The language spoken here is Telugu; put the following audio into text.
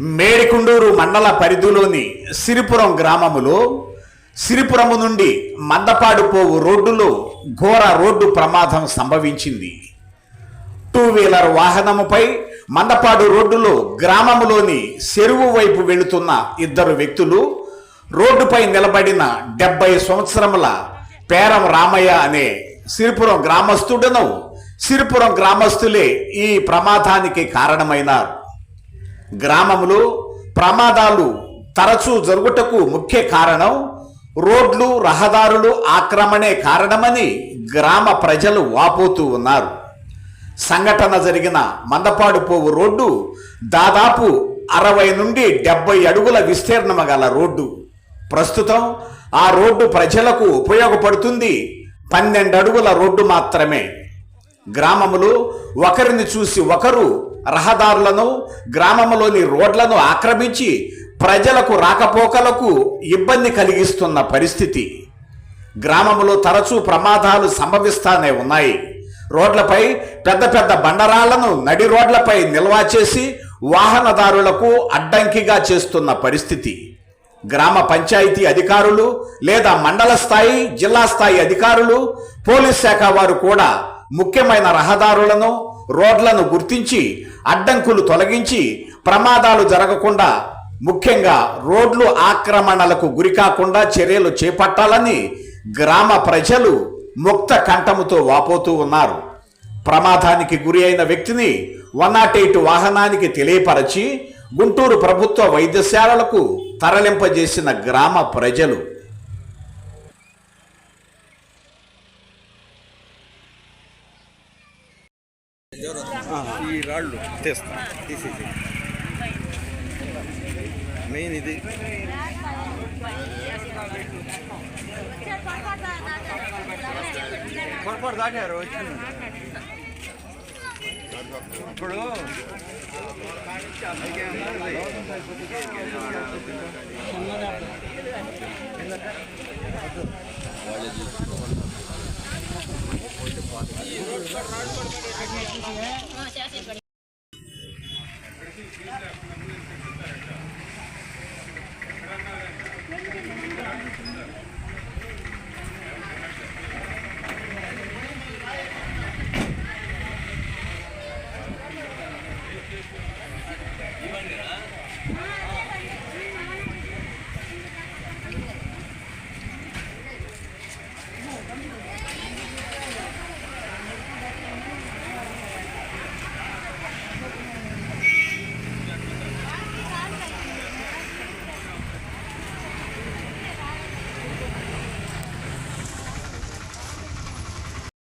మేడికుండూరు మండల పరిధిలోని సిరిపురం గ్రామములో సిరిపురము నుండి మందపాడు పోవు రోడ్డులో ఘోర రోడ్డు ప్రమాదం సంభవించింది. టూ వీలర్ వాహనముపై మందపాడు రోడ్డులో గ్రామములోని చెరువు వైపు వెళుతున్న ఇద్దరు వ్యక్తులు రోడ్డుపై నిలబడిన డెబ్బై సంవత్సరముల పేరం రామయ్య అనే సిరిపురం గ్రామస్తుడను సిరిపురం గ్రామస్తులే ఈ ప్రమాదానికి కారణమైనారు. గ్రామంలో ప్రమాదాలు తరచూ జరుగుటకు ముఖ్య కారణం రోడ్లు రహదారులు ఆక్రమణే కారణమని గ్రామ ప్రజలు వాపోతూ ఉన్నారు. సంఘటన జరిగిన మందపాడు పోవు రోడ్డు దాదాపు అరవై నుండి డెబ్బై అడుగుల విస్తీర్ణము గల రోడ్డు. ప్రస్తుతం ఆ రోడ్డు ప్రజలకు ఉపయోగపడుతుంది పన్నెండు అడుగుల రోడ్డు మాత్రమే. గ్రామములు ఒకరిని చూసి ఒకరు రహదారులను గ్రామములోని రోడ్లను ఆక్రమించి ప్రజలకు రాకపోకలకు ఇబ్బంది కలిగిస్తున్న పరిస్థితి. గ్రామంలో తరచూ ప్రమాదాలు సంభవిస్తానే ఉన్నాయి. రోడ్లపై పెద్ద పెద్ద బండరాళ్ళను నడి రోడ్లపై నిల్వ చేసి వాహనదారులకు అడ్డంకిగా చేస్తున్న పరిస్థితి. గ్రామ పంచాయతీ అధికారులు లేదా మండల స్థాయి జిల్లా స్థాయి అధికారులు పోలీస్ శాఖ వారు కూడా ముఖ్యమైన రహదారులను రోడ్లను గుర్తించి అడ్డంకులు తొలగించి ప్రమాదాలు జరగకుండా ముఖ్యంగా రోడ్లు ఆక్రమణలకు గురికాకుండా చర్యలు చేపట్టాలని గ్రామ ప్రజలు ముక్త కంఠముతో వాపోతూ ఉన్నారు. ప్రమాదానికి గురి అయిన వ్యక్తిని వన్ నాట్ ఎయిట్ వాహనానికి తెలియపరచి గుంటూరు ప్రభుత్వ వైద్యశాలలకు తరలింపజేసిన గ్రామ ప్రజలు. ఈ రాళ్ళు తీస్తాం. తీసేసి. మెయిన్ ఇది. పొరపాటు దాటారు వచ్చింది. ఇప్పుడు